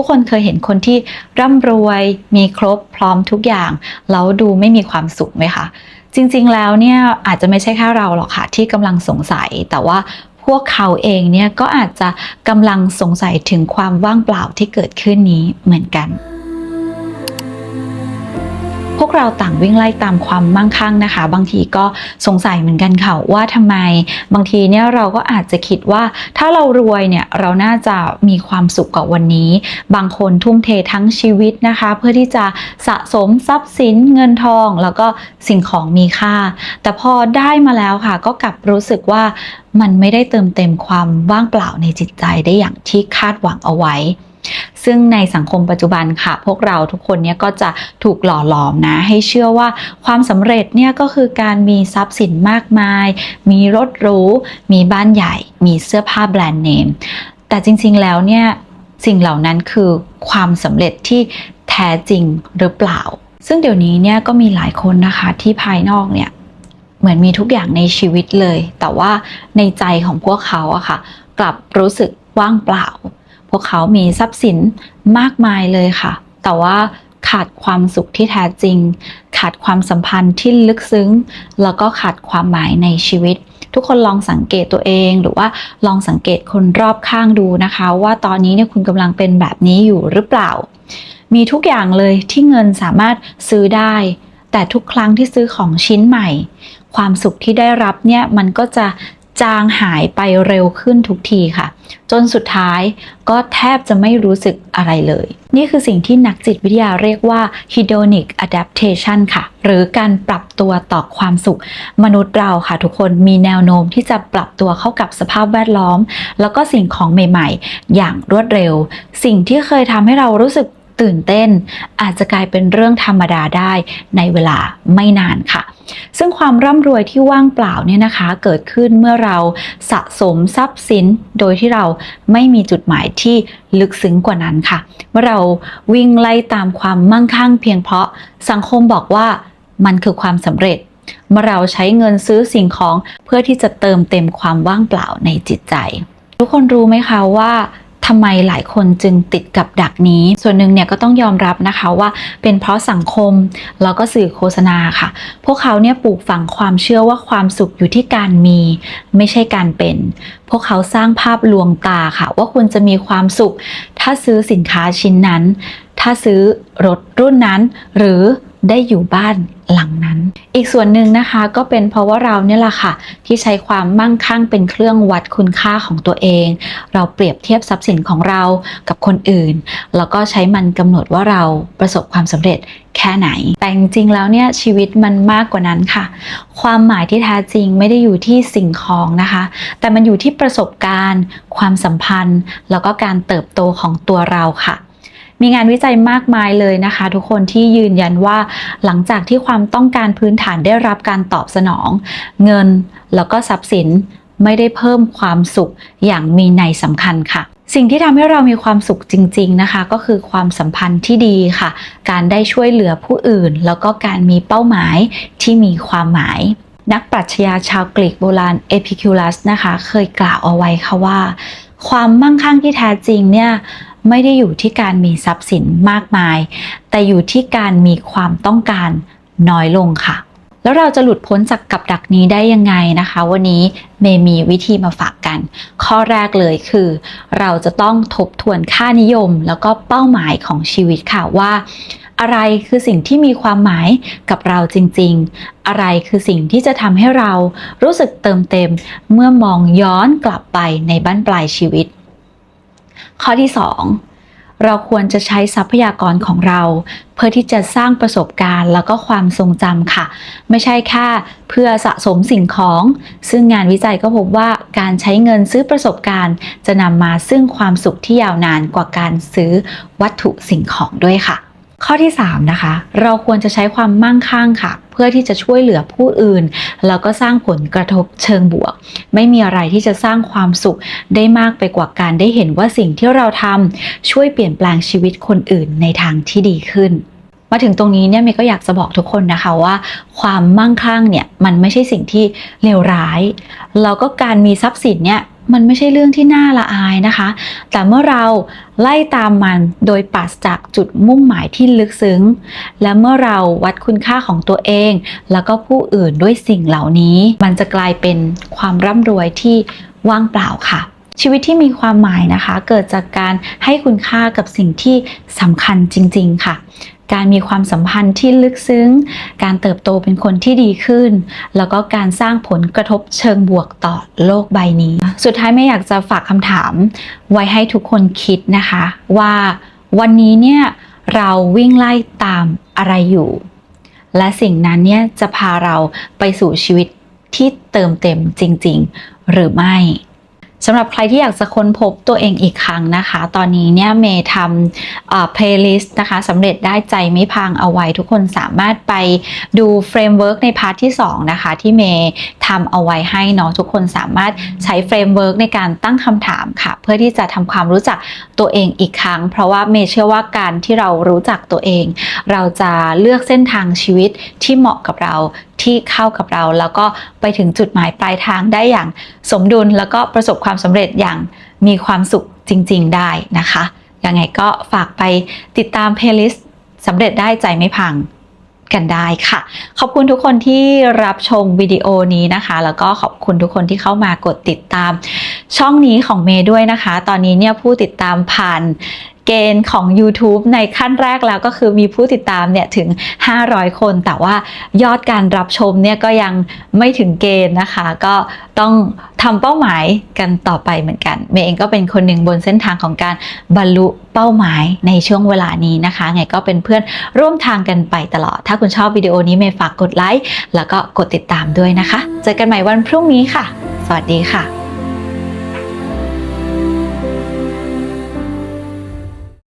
ทุกคนเคยเห็นคนที่ร่ำรวยมีครบพร้อมทุกอย่าง แล้วดูไม่มีความสุขไหมคะ จริงๆแล้วเนี่ยอาจจะไม่ใช่แค่เราหรอกค่ะที่กำลังสงสัยแต่ว่าพวกเขาเองเนี่ยก็อาจจะกำลังสงสัยถึงความว่างเปล่าที่เกิดขึ้นนี้เหมือนกัน พวกเราต่างวิ่งไล่ตามความมั่งคั่งนะคะ บางทีก็สงสัยเหมือนกันค่ะว่าทำไมบางทีเนี่ยเราก็อาจจะคิดว่าถ้าเรารวยเนี่ยเราน่าจะมีความสุขกว่าวันนี้ บางคนทุ่มเททั้งชีวิตนะคะ เพื่อที่จะสะสมทรัพย์สินเงินทอง แล้วก็สิ่งของมีค่า แต่พอได้มาแล้วค่ะ ก็กลับรู้สึกว่ามันไม่ได้เติมเต็มความว่างเปล่าในจิตใจได้อย่างที่คาดหวังเอาไว้ ซึ่งในสังคมปัจจุบันค่ะ พวกเราทุกคนเนี่ยก็จะถูกหล่อหลอมนะ ให้เชื่อว่าความสำเร็จเนี่ยก็คือการมีทรัพย์สินมากมาย มีรถหรู มีบ้านใหญ่ มีเสื้อผ้าแบรนด์เนม แต่จริงๆแล้วเนี่ยสิ่งเหล่านั้นคือความสำเร็จที่แท้จริงหรือเปล่า ซึ่งเดี๋ยวนี้เนี่ยก็มีหลายคนนะคะที่ภายนอกเนี่ยเหมือนมีทุกอย่างในชีวิตเลย แต่ว่าในใจของพวกเขาอะค่ะ กลับรู้สึกว่างเปล่า พวกเขามีทรัพย์สินมากมายเลยค่ะ แต่ว่าขาดความสุขที่แท้จริง ขาดความสัมพันธ์ที่ลึกซึ้ง แล้วก็ขาดความหมายในชีวิต ทุกคนลองสังเกตตัวเอง หรือว่าลองสังเกตคนรอบข้างดูนะคะ ว่าตอนนี้เนี่ยคุณกำลังเป็นแบบนี้อยู่หรือเปล่า มีทุกอย่างเลยที่เงินสามารถซื้อได้ แต่ทุกครั้งที่ซื้อของชิ้นใหม่ ความสุขที่ได้รับเนี่ยมันก็จะจางหายไปเร็วขึ้นทุกทีค่ะ จนสุดท้ายก็แทบจะไม่รู้สึกอะไรเลย นี่คือสิ่งที่นักจิตวิทยาเรียกว่า hedonic adaptation ค่ะ หรือการปรับตัวต่อความสุข มนุษย์เราค่ะทุกคนมีแนวโน้มที่จะปรับตัวเข้ากับสภาพแวดล้อม แล้วก็สิ่งของใหม่ๆ อย่างรวดเร็ว สิ่งที่เคยทำให้เรารู้สึก ตื่นเต้น อาจจะกลายเป็นเรื่องธรรมดาได้ในเวลาไม่นานค่ะ ซึ่งความร่ำรวยที่ว่างเปล่าเนี่ยนะคะ เกิดขึ้นเมื่อเราสะสมทรัพย์สินโดยที่เราไม่มีจุดหมายที่ลึกซึ้งกว่านั้นค่ะ เมื่อเราวิ่งไล่ตามความมั่งคั่งเพียงเพราะสังคมบอกว่ามันคือความสำเร็จเมื่อเราใช้เงินซื้อสิ่งของเพื่อที่จะเติมเต็มความว่างเปล่าในจิตใจ ทุกคนรู้ไหมคะว่า ทำไมหลายคนจึงติดกับดักนี้ ส่วนหนึ่งเนี่ยก็ต้องยอมรับนะคะว่าเป็นเพราะสังคมแล้วก็สื่อโฆษณาค่ะ พวกเขาเนี่ยปลูกฝังความเชื่อว่าความสุขอยู่ที่การมี ไม่ใช่การเป็น พวกเขาสร้างภาพลวงตาค่ะ ว่าคุณจะมีความสุข ถ้าซื้อสินค้าชิ้นนั้น ถ้าซื้อรถรุ่นนั้น หรือ ได้อยู่บ้านหลังนั้น อีกส่วนหนึ่งนะคะก็เป็นเพราะว่าเราเนี่ยแหละค่ะ ที่ใช้ความมั่งคั่งเป็นเครื่องวัดคุณค่าของตัวเอง เราเปรียบเทียบทรัพย์สินของเรากับคนอื่น แล้วก็ใช้มันกำหนดว่าเราประสบความสำเร็จแค่ไหน แต่จริงๆแล้วเนี่ยชีวิตมันมากกว่านั้นค่ะ ความหมายที่แท้จริงไม่ได้อยู่ที่สิ่งของนะคะ แต่มันอยู่ที่ประสบการณ์ ความสัมพันธ์ แล้วก็การเติบโตของตัวเราค่ะ มีงานวิจัยมากมายเลยนะคะ ทุกคนที่ยืนยันว่าหลังจากที่ความต้องการพื้นฐานได้รับการตอบสนอง เงินแล้วก็ทรัพย์สินไม่ได้เพิ่มความสุขอย่างมีในยสำคัญค่ะสิ่งที่ทำให้เรามีความสุขจริง ๆนะคะ ก็คือความสัมพันธ์ที่ดีค่ะ การได้ช่วยเหลือผู้อื่น แล้วก็การมีเป้าหมายที่มีความหมาย นักปรัชญาชาวกรีกโบราณเอพิคิวลัสนะคะ เคยกล่าวเอาไว้ค่ะว่า ความมั่งคั่งที่แท้จริงเนี่ย ไม่ได้อยู่ที่การมีทรัพย์สินมากมาย แต่อยู่ที่การมีความต้องการน้อยลงค่ะ แล้วเราจะหลุดพ้นจากกับดักนี้ได้ยังไงนะคะ วันนี้เมย์มีวิธีมาฝากกัน ข้อแรกเลยคือ เราจะต้องทบทวนค่านิยม แล้วก็เป้าหมายของชีวิตค่ะว่าอะไรคือสิ่งที่มีความหมายกับเราจริงๆ อะไรคือสิ่งที่จะทำให้เรารู้สึกเติมเต็ม เมื่อมองย้อนกลับไปในบ้านปลายชีวิต ข้อที่ 2 เราควรจะใช้ทรัพยากรของเรา เพื่อที่จะสร้างประสบการณ์แล้วก็ความทรงจำค่ะ ไม่ใช่แค่เพื่อสะสมสิ่งของ ซึ่งงานวิจัยก็พบว่าการใช้เงินซื้อประสบการณ์ จะนำมาซึ่งความสุขที่ยาวนานกว่าการซื้อวัตถุสิ่งของด้วยค่ะ ข้อที่ 3 นะคะ เราควรจะใช้ความมั่งคั่งค่ะ เพื่อที่จะช่วยเหลือผู้อื่น แล้วก็สร้างผลกระทบเชิงบวก ไม่มีอะไรที่จะสร้างความสุขได้มากไปกว่าการได้เห็นว่าสิ่งที่เราทำช่วยเปลี่ยนแปลงชีวิตคนอื่นในทางที่ดีขึ้นมาถึงตรงนี้เนี่ยเมย์ก็อยากจะบอกทุกคนนะคะว่า ความมั่งคั่งเนี่ยมันไม่ใช่สิ่งที่เลวร้าย แล้วก็การมีทรัพย์สินเนี่ย มันไม่ใช่เรื่องที่น่าละอายนะคะ แต่เมื่อเราไล่ตามมันโดยปราศจากจุดมุ่งหมายที่ลึกซึ้ง และเมื่อเราวัดคุณค่าของตัวเอง แล้วก็ผู้อื่นด้วยสิ่งเหล่านี้ มันจะกลายเป็นความร่ำรวยที่ว่างเปล่าค่ะ ชีวิตที่มีความหมายนะคะ เกิดจากการให้คุณค่ากับสิ่งที่สำคัญจริง ๆ ค่ะ การมีความสัมพันธ์ที่ลึกซึ้ง การเติบโตเป็นคนที่ดีขึ้น แล้วก็การสร้างผลกระทบเชิงบวกต่อโลกใบนี้ สุดท้ายไม่อยากจะฝากคำถาม ไว้ให้ทุกคนคิดนะคะ ว่าวันนี้เนี่ยเราวิ่งไล่ตามอะไรอยู่ และสิ่งนั้นเนี่ยจะพาเราไปสู่ชีวิตที่เติมเต็มจริง ๆ หรือไม่ สำหรับใครที่อยากจะค้นพบตัวเองอีกครั้งนะคะ ตอนนี้เนี่ยเมย์ทำเอ่อ playlist นะคะสำเร็จได้ใจไม่พังเอาไว้ทุกคนสามารถไปดูเฟรมเวิร์กในพาร์ทที่ 2 นะคะ ที่เมย์ทำเอาไว้ให้เนาะทุกคนสามารถใช้เฟรมเวิร์กในการตั้งคำถามค่ะ เพื่อที่จะทำความรู้จักตัวเองอีกครั้ง เพราะว่าเมย์เชื่อว่าการที่เรารู้จักตัวเอง เราจะเลือกเส้นทางชีวิตที่เหมาะกับเรา ที่เข้ากับเรา แล้วก็ไปถึงจุดหมายปลายทางได้อย่างสมดุลแล้วก็ประสบความสำเร็จอย่างมีความสุขจริง ๆ ได้นะคะยังไงก็ฝากไปติดตามเพลย์ลิสต์สำเร็จได้ใจไม่พังกันได้ค่ะ ขอบคุณทุกคนที่รับชมวิดีโอนี้นะคะ แล้วก็ขอบคุณทุกคนที่เข้ามากดติดตามช่องนี้ของเมย์ด้วยนะคะ ตอนนี้เนี่ยผู้ติดตามผ่าน เกณฑ์ของ YouTube ในขั้นแรกแล้วก็คือมีผู้ติดตามเนี่ยถึง 500 คน แต่ว่ายอดการรับชมเนี่ยก็ยังไม่ถึงเกณฑ์นะคะ ก็ต้องทำเป้าหมายกันต่อไปเหมือนกัน เมย์เองก็เป็นคนหนึ่งบนเส้นทางของการบรรลุเป้าหมายในช่วงเวลานี้นะคะ ไงก็เป็นเพื่อนร่วมทางกันไปตลอด ถ้าคุณชอบวิดีโอนี้เมย์ฝากกดไลค์แล้วก็กดติดตามด้วยนะคะ เจอกันใหม่วันพรุ่งนี้ค่ะ สวัสดีค่ะ